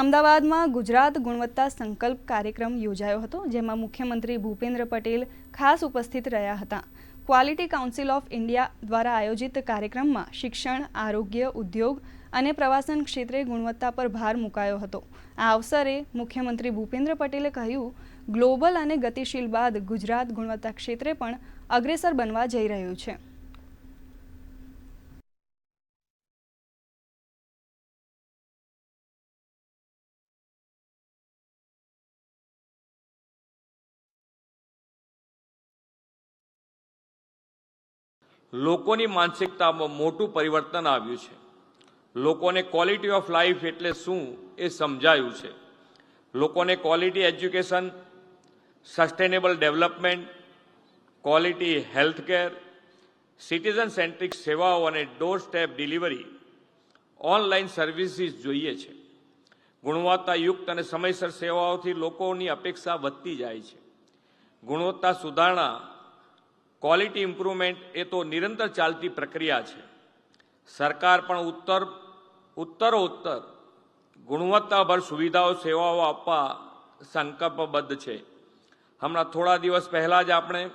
અમદાવાદમાં ગુજરાત ગુણવત્તા સંકલ્પ કાર્યક્રમ યોજાયો હતો, જેમાં મુખ્યમંત્રી ભૂપેન્દ્ર પટેલ ખાસ ઉપસ્થિત રહ્યા હતા. ક્વોલિટી કાઉન્સિલ ઓફ ઇન્ડિયા દ્વારા આયોજિત કાર્યક્રમમાં શિક્ષણ, આરોગ્ય, ઉદ્યોગ અને પ્રવાસન ક્ષેત્રે ગુણવત્તા પર ભાર મુકાયો હતો. આ અવસરે મુખ્યમંત્રી ભૂપેન્દ્ર પટેલે કહ્યું, ગ્લોબલ અને ગતિશીલ બાદ ગુજરાત ગુણવત્તા ક્ષેત્રે પણ અગ્રેસર બનવા જઈ રહ્યું છે. લોકોની માનસિકતામાં મોટું પરિવર્તન આવ્યું છે. લોકોને ક્વોલિટી ઓફ લાઈફ એટલે શું એ સમજાયું છે. લોકોને quality education sustainable development quality healthcare citizen centric સેવાઓ અને door step delivery online services જોઈએ છે. ગુણવત્તાયુક્ત અને સમયસર સેવાઓથી લોકોની અપેક્ષા વધતી જાય છે. ગુણવત્તા સુધારણા ક્વોલિટી ઇમ્પ્રુવમેન્ટ એ તો નિરંતર ચાલતી પ્રક્રિયા છે. સરકાર પણ ઉત્તર, ઉત્તરોત્તર ગુણવત્તાભર સુવિધાઓ, સેવાઓ આપવા સંકલ્પબદ્ધ છે. હમણાં થોડા દિવસ પહેલાં જ આપણે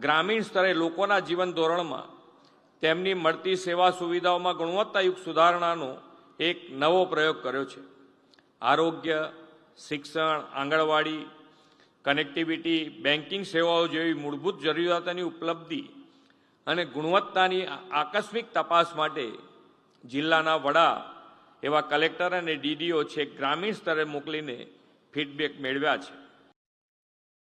ગ્રામીણ સ્તરે લોકોના જીવન ધોરણમાં તેમની મળતી સેવા સુવિધાઓમાં ગુણવત્તાયુક્ત સુધારણાનો એક નવો પ્રયોગ કર્યો છે. આરોગ્ય, શિક્ષણ, આંગણવાડી કનેક્ટિવિટી બેન્કિંગ સેવાઓ જેવી મૂળભૂત જરૂરિયાતોની ઉપલબ્ધિ અને ગુણવત્તાની આકસ્મિક તપાસ માટે જિલ્લાના વડા એવા કલેક્ટર અને ડીડીઓ છે, ગ્રામીણ સ્તરે મોકલીને ફીડબેક મેળવ્યા છે.